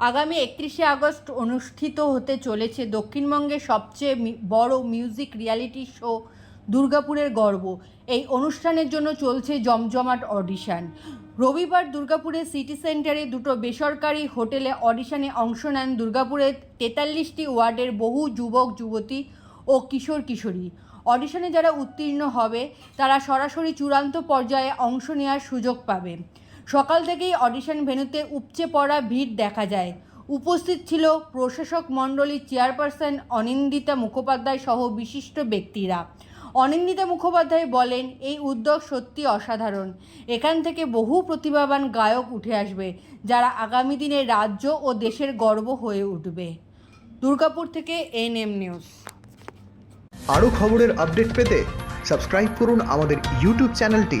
আগামী একত্রিশে আগস্ট অনুষ্ঠিত হতে চলেছে দক্ষিণবঙ্গের সবচেয়ে বড় মিউজিক রিয়ালিটি শো দুর্গাপুরের গর্ব। এই অনুষ্ঠানের জন্য চলছে জমজমাট অডিশান। রবিবার দুর্গাপুরের সিটি সেন্টারে দুটো বেসরকারি হোটেলে অডিশনে অংশ নেন দুর্গাপুরের তেতাল্লিশটি ওয়ার্ডের বহু যুবক, যুবতী ও কিশোর, কিশোরী। অডিশনে যারা উত্তীর্ণ হবে, তারা সরাসরি চূড়ান্ত পর্যায়ে অংশ নেওয়ার সুযোগ পাবে। সকাল থেকেই অডিশন ভেন্যুতে উপচে পড়া ভিড় দেখা যায়। উপস্থিত ছিল প্রশাসক মণ্ডলীর চেয়ারপারসন অনিন্দিতা মুখোপাধ্যায় সহ বিশিষ্ট ব্যক্তিরা। অনিন্দিতা মুখোপাধ্যায় বলেন, এই উদ্যোগ সত্যি অসাধারণ। এখান থেকে বহু প্রতিভাবান গায়ক উঠে আসবে, যারা আগামী দিনে রাজ্য ও দেশের গর্ব হয়ে উঠবে। দুর্গাপুর থেকে এন এম নিউজ। আরও খবরের আপডেট পেতে সাবস্ক্রাইব করুন আমাদের ইউটিউব চ্যানেলটি।